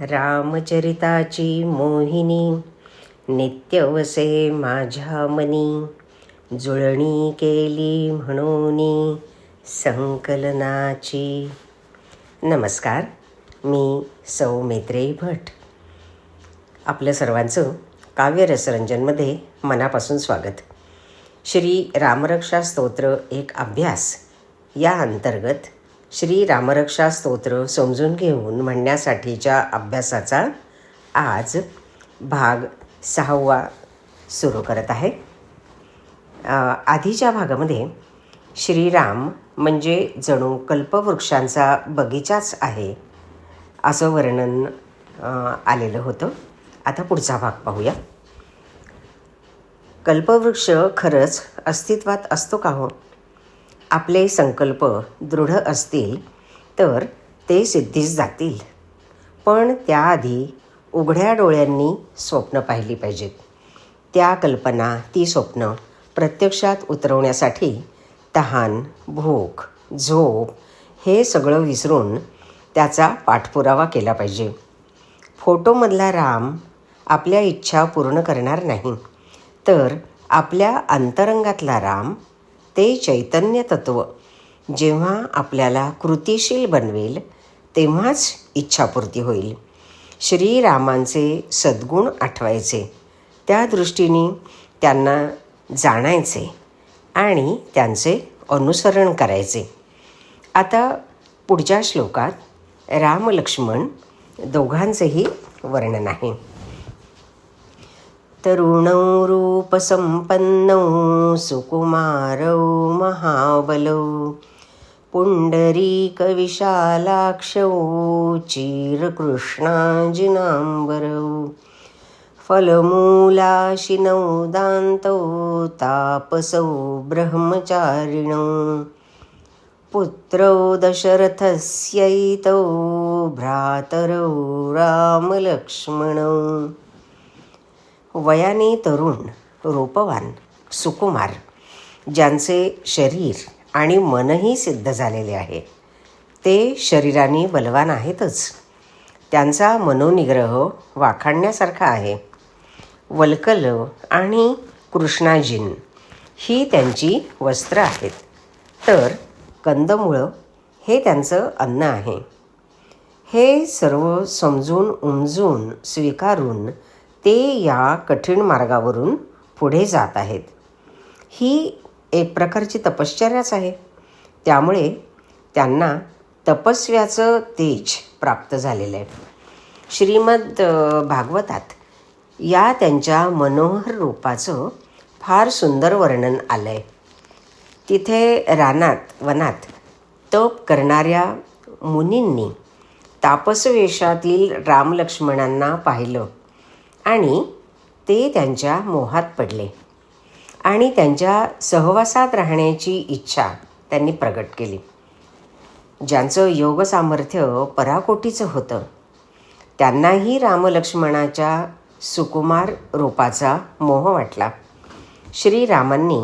रामचरिताची मोहिनी नित्यवसे माझ्या मनी जुळणी केली म्हणून संकलनाची. नमस्कार मी सौ मैत्रेयी भट. आपलं सर्वांचं काव्यरसरंजनमध्ये मनापासून स्वागत. श्री रामरक्षा स्तोत्र एक अभ्यास या अंतर्गत श्री रामरक्षा स्तोत्र समजून घेऊन म्हणण्यासाठीच्या अभ्यासाचा आज भाग सहावा सुरू करत आहे. आधीच्या भागामध्ये श्रीराम म्हणजे जणू कल्पवृक्षांचा बगीचाच आहे असं वर्णन आलेलं होतं. आता पुढचा भाग पाहूया. कल्पवृक्ष खरंच अस्तित्वात असतो का हो? आपले संकल्प दृढ असतील तर ते सिद्धीस जातील. पण त्याआधी उघड्या डोळ्यांनी स्वप्न पाहिली पाहिजेत. त्या कल्पना ती स्वप्न प्रत्यक्षात उतरवण्यासाठी तहान भूक झोप हे सगळं विसरून त्याचा पाठपुरावा केला पाहिजे. फोटोमधला राम आपल्या इच्छा पूर्ण करणार नाही. तर आपल्या अंतरंगातला राम ते चैतन्य तत्व. जेव्हा आपल्याला कृतिशील बनवेल तेव्हाच इच्छापूर्ती होईल. श्रीरामांचे सद्गुण आठवायचे. त्या दृष्टीने त्यांना जाणायचे आणि त्यांचे अनुसरण करायचे. आता पुढच्या श्लोकात राम लक्ष्मण दोघांचेही वर्णन आहे. तरुणौ रूपसम्पन्नौ सुकुमारौ महाबलौ। पुण्डरीकविशालाक्षौ चीरकृष्णाजिनाम्बरौ। फलमूलाशिनौ दान्तौ तापसौ ब्रह्मचारिणौ। पुत्रौ दशरथस्यैतौ भ्रातरौ रामलक्ष्मणौ। वयाने तरुण रूपवान सुकुमार ज्यांचे शरीर आणि मनही सिद्ध झालेले आहे. ते शरीराने बलवान आहेतच. त्यांचा मनोनिग्रह वाखाणण्यासारखा आहे. वल्कल आणि कृष्णाजीन ही त्यांची वस्त्र आहेत. तर कंदमुळं हे त्यांचं अन्न आहे. हे सर्व समजून उमजून स्वीकारून ते या कठीण मार्गावरून पुढे जात आहेत. ही एक प्रकारची तपश्चर्याच आहे. त्यामुळे त्यांना तपस्व्याचं तेज प्राप्त झालेलं आहे. श्रीमद भागवतात या त्यांच्या मनोहर रूपाचं फार सुंदर वर्णन आलं आहे तिथे रानात वनात तप करणाऱ्या मुनींनी तापसवेशातील रामलक्ष्मणांना पाहिलं. आणि ते त्यांच्या मोहात पडले. आणि त्यांच्या सहवासात राहण्याची इच्छा त्यांनी प्रगट केली. ज्यांचं योग सामर्थ्य पराकोटीचं होतं त्यांनाही रामलक्ष्मणाच्या सुकुमार रूपाचा मोह वाटला. श्रीरामांनी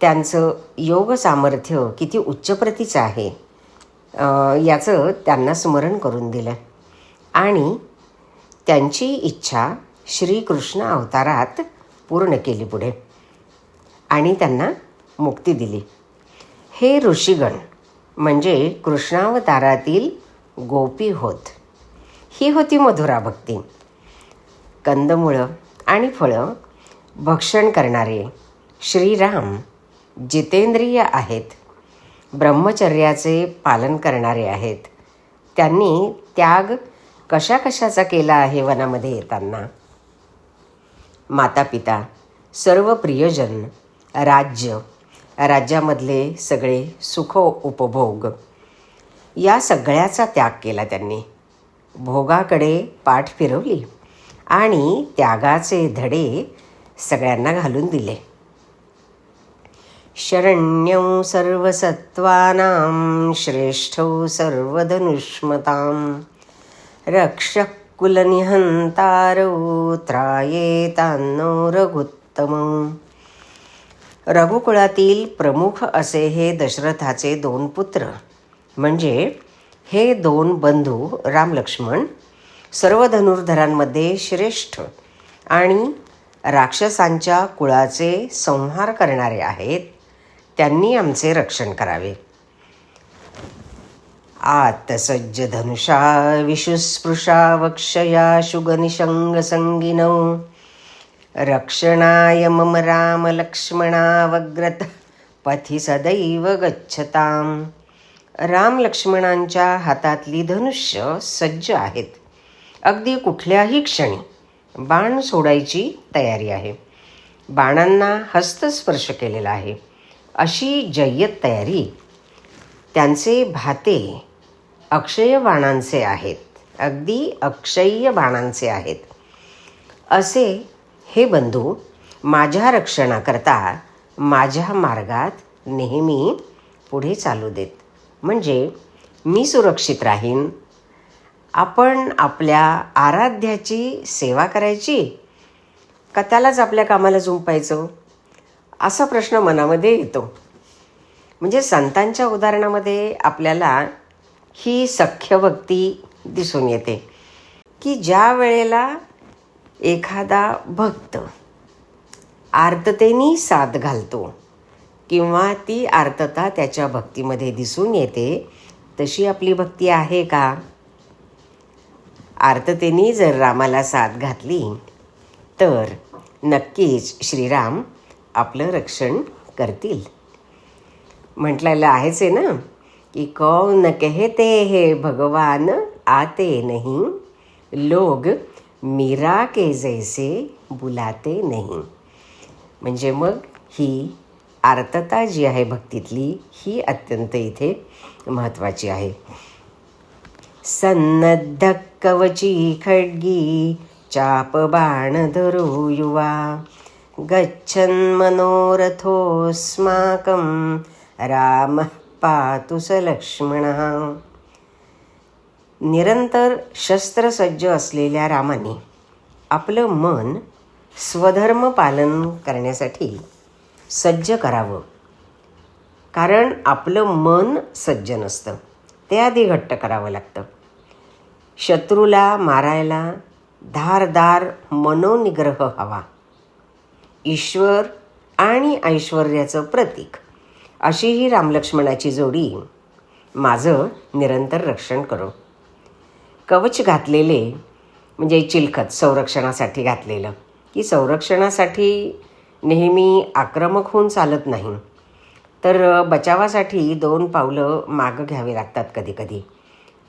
त्यांचं योग सामर्थ्य किती उच्च प्रतीचं आहे याचं त्यांना स्मरण करून दिलं. आणि त्यांची इच्छा श्रीकृष्ण अवतारात पूर्ण केली पुढे. आणि त्यांना मुक्ती दिली. हे ऋषीगण म्हणजे कृष्णावतारातील गोपी होत. ही होती मधुरा भक्ती. कंदमुळं आणि फळं भक्षण करणारे श्रीराम जितेंद्रिय आहेत. ब्रह्मचर्याचे पालन करणारे आहेत. त्यांनी त्याग कशा कशाचा केला आहे वनामध्ये येताना? माता पिता सर्व प्रियजन राज्य राज्यामधले सगळे सुख उपभोग. या सगळ्याचा त्याग केला त्यांनी. भोगाकडे पाठ फिरवली आणि त्यागाचे धडे सगळ्यांना घालून दिले. शरण्यं सर्वसत्त्वानां श्रेष्ठौ सर्वधनुष्मतां रक्षः कुलनिहन्तारौ त्रायेतान्नो रघुत्तमं रघुकुळातील प्रमुख असे हे दशरथाचे दोन पुत्र म्हणजे हे दोन बंधू रामलक्ष्मण सर्व धनुर्धरांमध्ये श्रेष्ठ आणि राक्षसांच्या कुळाचे संहार करणारे आहेत त्यांनी आमचे रक्षण करावे. आत्सज्ज धनुषा विशुस्पृशा वक्षया शुगनिशङ्गसङ्गिनौ। रक्षणाय मम रामलक्ष्मणावग्रत पथि सदैव गच्छताम। राम लक्ष्मणांच्या हातातली धनुष्य सज्ज आहेत. अगदी कुठल्याही क्षणी बाण सोडायची तयारी आहे. बाणांना हस्तस्पर्श केलेला आहे. अशी जय्यत तयारी. त्यांचे भाते अक्षय बाणांचे आहेत. अगदी अक्षय्य बाणांचे आहेत. असे हे बंधू माझ्या रक्षणाकरता माझ्या मार्गात नेहमी पुढे चालू देत. म्हणजे मी सुरक्षित राहीन. आपण आपल्या आराध्याची सेवा करायची? का त्यालाच आपल्या कामाला झुंपायचं? असा प्रश्न मनामध्ये येतो. म्हणजे संतांच्या उदाहरणामध्ये आपल्याला ही सख्यभक्ती दिसून येते की ज्या वेळेला एखादा भक्त आर्ततेनी साथ घालतो किंवा ती आर्तता त्याच्या भक्तीमध्ये दिसून येते तशी आपली भक्ती आहे का? आर्ततेनी जर रामाला साथ घातली तर नक्कीच श्रीराम आपलं रक्षण करतील. म्हटलेलं आहेच आहे ना? कि कौन कहते हैं भगवान आते नहीं। लोग मीरा के जैसे बुलाते नहीं। म्हणजे मग ही आर्तता जी आहे भक्तीतली ही अत्यंत इथे महत्त्वाची आहे. सन्नद्ध कवची खड्गी चाप बाण धरू युवा. गच्छन् मनोरथोऽस्माकं रामः पातु स लक्ष्मणः. निरंतर शस्त्रसज्ज असलेल्या रामाने आपलं मन स्वधर्म पालन करण्यासाठी सज्ज करावं. कारण आपलं मन सज्ज नसतं. ते आधी घट्ट करावं लागतं. शत्रूला मारायला धारदार मनोनिग्रह हवा. ईश्वर आणि ऐश्वर्याचं प्रतीक. अशी ही रामलक्ष्मणाची जोडी माझं निरंतर रक्षण करो. कवच घातलेले म्हणजे चिलखत संरक्षणासाठी घातलेलं. की संरक्षणासाठी नेहमी आक्रमक होऊन चालत नाही. तर बचावासाठी दोन पावलं मागं घ्यावे लागतात कधीकधी.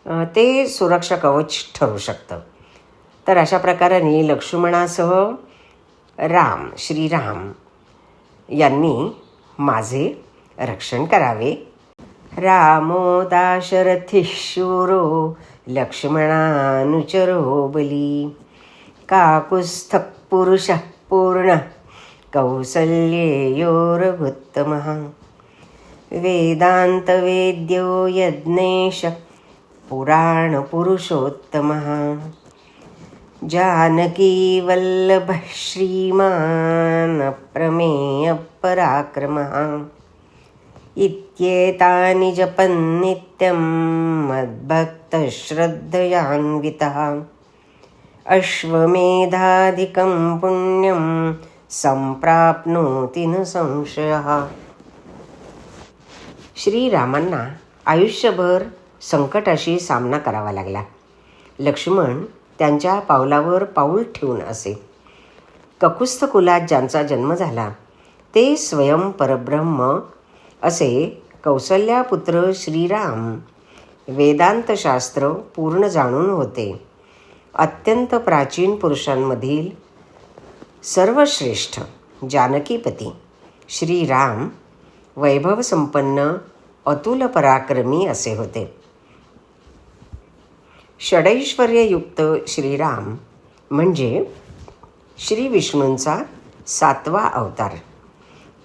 ते सुरक्षा कवच ठरू शकतं. तर अशा प्रकाराने लक्ष्मणासह राम श्रीराम यांनी माझे रक्षण करावे. रामो दाशरथिशूरो लक्ष्मणानुचरो बली काकुस्थ पुरुष पूर्ण कौसल्येयोरभुत्तमः वेदान्तवेद्यो यज्ञेश पुराणपुरुषोत्तमः. जानकी श्रीमान् अप्रमेयपराक्रमः इत्येतानि जपन् नित्यं मद्भक्तश्रद्धयान्वितः। अश्वमेधाधिकं पुण्यं संप्राप्नोति न संशयः। श्रीरामांना आयुष्यभर संकटाशी सामना करावा लागला. लक्ष्मण त्यांच्या पावलावर पाऊल ठेवून असे. ककुस्थ कुलात ज्यांचा जन्म झाला ते स्वयं परब्रह्म असे कौसल्यापुत्र श्रीराम वेदांतशास्त्र पूर्ण जाणून होते. अत्यंत प्राचीन पुरुषांमधील सर्वश्रेष्ठ जानकीपती श्रीराम वैभवसंपन्न अतुल पराक्रमी असे होते. षडैश्वर्ययुक्त श्रीराम म्हणजे श्री विष्णूंचा सातवा अवतार.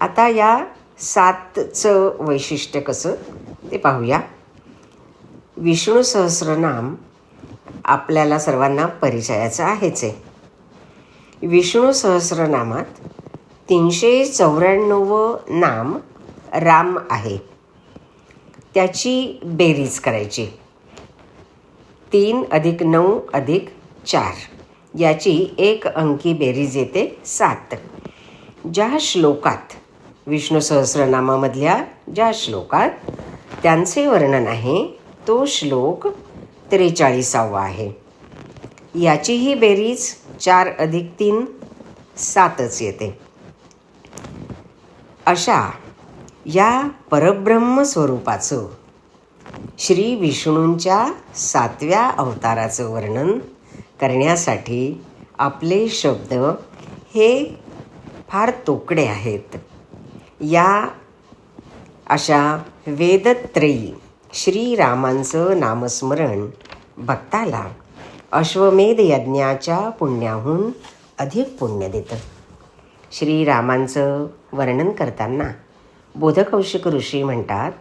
आता या सातचं वैशिष्ट्य कसं? ते पाहूया. विष्णू सहस्रनाम आपल्याला सर्वांना परिचयाचं आहेच आहे. विष्णू सहस्रनामात तीनशे चौऱ्याण्णव नाम राम आहे. त्याची बेरीज करायची. तीन अधिक नऊ अधिक चार. याची एक अंकी बेरीज येते सात. ज्या श्लोकात विष्णू सहस्रनामामधल्या ज्या श्लोकात त्यांचे वर्णन आहे तो श्लोक त्रेचाळीसावा आहे. याचीही बेरीज चार अधिक तीन सातच येते. अशा या परब्रह्म स्वरूपाचं श्री विष्णूंच्या सातव्या अवताराचं वर्णन करण्यासाठी आपले शब्द हे फार तोकडे आहेत. या अशा वेदत्रयी श्रीरामांचं नामस्मरण भक्ताला अश्वमेध यज्ञाच्या पुण्याहून अधिक पुण्य देतं. श्रीरामांचं वर्णन करताना बोधकौशिक ऋषी म्हणतात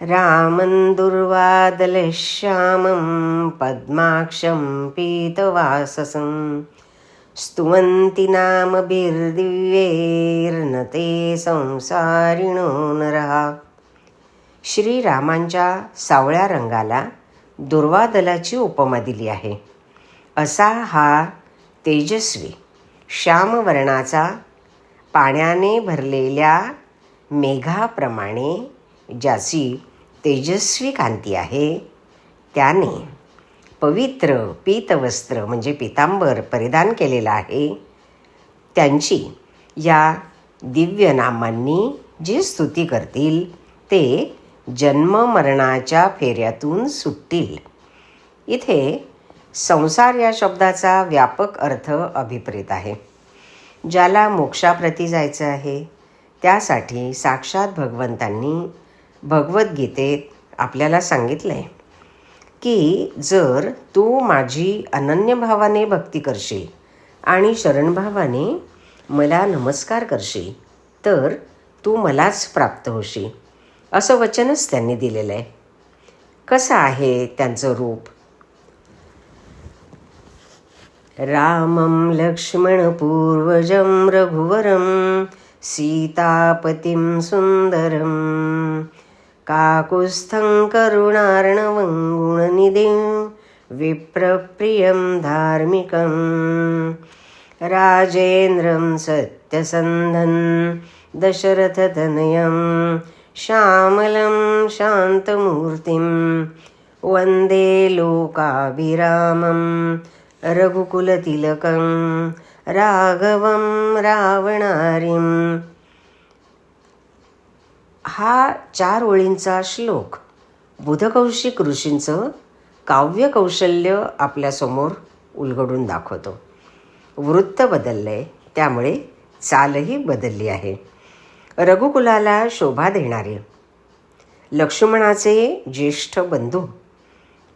रामं दुर्वादलश्यामं पद्माक्षं पीतवाससं स्तुवन्ति नामभिर्दिव्यैर्न ते संसारिणो नरः। श्रीरामांच्या सावळ्या रंगाला दुर्वादलाची उपमा दिली आहे. असा हा तेजस्वी श्यामवर्णाचा पाण्याने भरलेल्या मेघाप्रमाणे ज्याची तेजस्वी कांती आहे त्याने पवित्र पीतवस्त्र म्हणजे पितांबर परिधान केलेलं आहे. त्यांची या दिव्य नामांनी जी स्तुती करतील ते जन्म मरणाच्या फेऱ्यातून सुटतील. इथे संसार या शब्दाचा व्यापक अर्थ अभिप्रेत आहे. ज्याला मोक्षाप्रती जायचं आहे त्यासाठी साक्षात भगवंतांनी भगवद्गीतेत आपल्याला सांगितलं आहे की जर तू माझी अनन्यभावाने भक्ती करशील आणि शरणभावाने मला नमस्कार करशील तर तू मलाच प्राप्त होशील. असं वचनच त्यांनी दिलेलं आहे. कसं आहे त्यांचं रूप? रामं लक्ष्मणपूर्वजं रघुवरं सीतापतिं सुन्दरं काकुस्थं करुणार्णवं गुणनिधिं विप्रप्रियं धार्मिकं राजेन्द्रं सत्यसन्धं दशरथतनयं श्यामलं शान्तमूर्तिं वन्दे लोकाभिरामं रघुकुलतिलकं राघवं रावणारिम्। हा चार ओळींचा श्लोक. बुधकौशिक ऋषींचं काव्य कौशल्य आपल्यासमोर उलगडून दाखवतो. वृत्त बदललं आहे त्यामुळे चालही बदलली आहे. रघुकुलाला शोभा देणारे. लक्ष्मणाचे ज्येष्ठ बंधू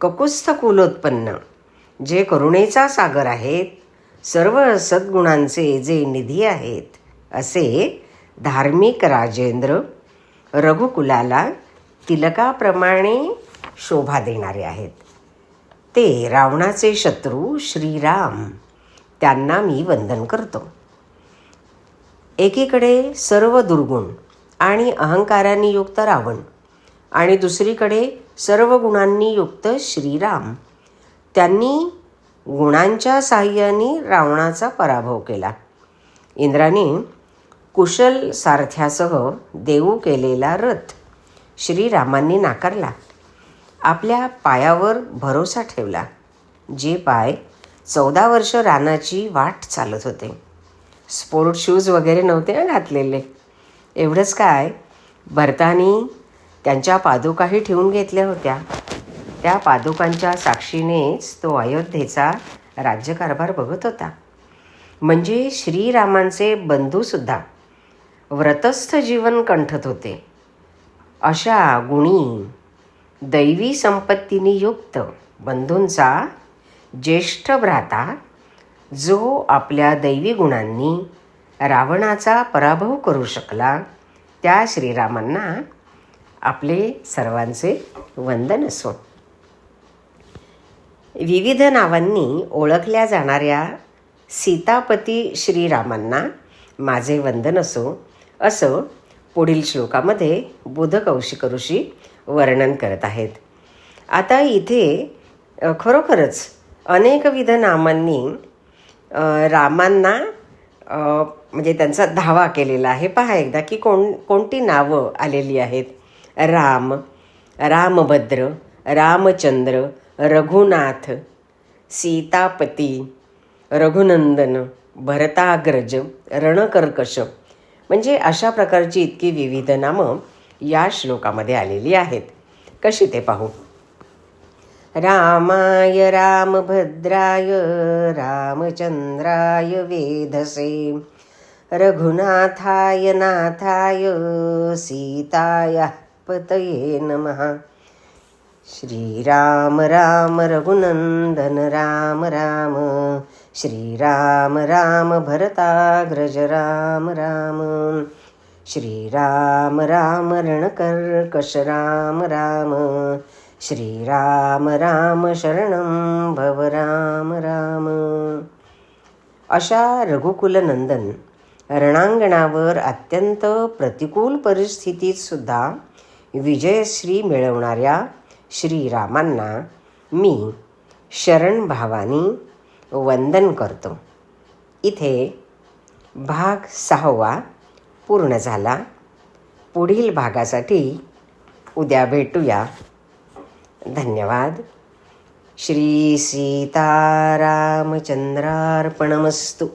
ककुस्थ कुलोत्पन्न जे करुणेचा सागर आहेत सर्व सद्गुणांचे जे निधी आहेत असे धार्मिक राजेंद्र रघुकुलाला तिलकाप्रमाणे शोभा देणारे आहेत. ते रावणाचे शत्रू श्रीराम. त्यांना मी वंदन करतो. एकीकडे सर्व दुर्गुण आणि अहंकारांनी युक्त रावण आणि दुसरीकडे सर्व गुणांनी युक्त श्रीराम. त्यांनी गुणांच्या साह्याने रावणाचा पराभव केला. इंद्राने कुशल सारथ्यासह देऊ केलेला रथ श्रीरामांनी नाकारला. आपल्या पायावर भरोसा ठेवला. जे पाय चौदा वर्ष रानाची वाट चालत होते. स्पोर्ट शूज वगैरे नव्हते ना घातलेले. एवढंच काय? भरतानी त्यांच्या पादुकाही ठेवून घेतल्या होत्या. त्या पादुकांच्या साक्षीनेच तो अयोध्येचा राज्यकारभार बघत होता. म्हणजे श्रीरामांचे बंधूसुद्धा व्रतस्थ जीवन कंठत होते. अशा गुणी दैवी संपत्तीने युक्त बंधूंचा ज्येष्ठ भ्राता जो आपल्या दैवी गुणांनी रावणाचा पराभव करू शकला त्या श्रीरामांना आपले सर्वांचे वंदन असो. विविध नावांनी ओळखल्या जाणाऱ्या सीतापती श्रीरामांना माझे वंदन असो. असं पुढील श्लोकामध्ये बुधकौशिक ऋषी वर्णन करत आहेत. आता इथे खरोखरच अनेकविध नामांनी रामांना म्हणजे त्यांचा धावा केलेला आहे. पहा एकदा की कोण कोणती नावं आलेली आहेत? राम रामभद्र रामचंद्र रघुनाथ सीतापती रघुनंदन भरताग्रज रणकर्कश म्हणजे अशा प्रकारची इतकी विविध नामं या श्लोकामध्ये आलेली आहेत. कशी ते पाहू? रामाय रामभद्राय रामचंद्राय वेधसे. रघुनाथाय नाथाय सीताय पतये नमः. श्रीराम राम रघुनंदन राम राम श्रीराम राम भरताग्रज राम राम। श्रीराम राम रणकर्कश राम राम। श्रीराम राम शरणं भव राम राम। अशा रघुकुलनंदन रणांगणावर अत्यंत प्रतिकूल परिस्थितीत सुद्धा विजयश्री मिळवणाऱ्या श्रीरामांना मी शरणभावानी वंदन करतो. इथे भाग सहावा पूर्ण झाला. पुढील भागासाठी उद्या भेटूया. धन्यवाद. श्री सीतारामचंद्रार्पणमस्तू.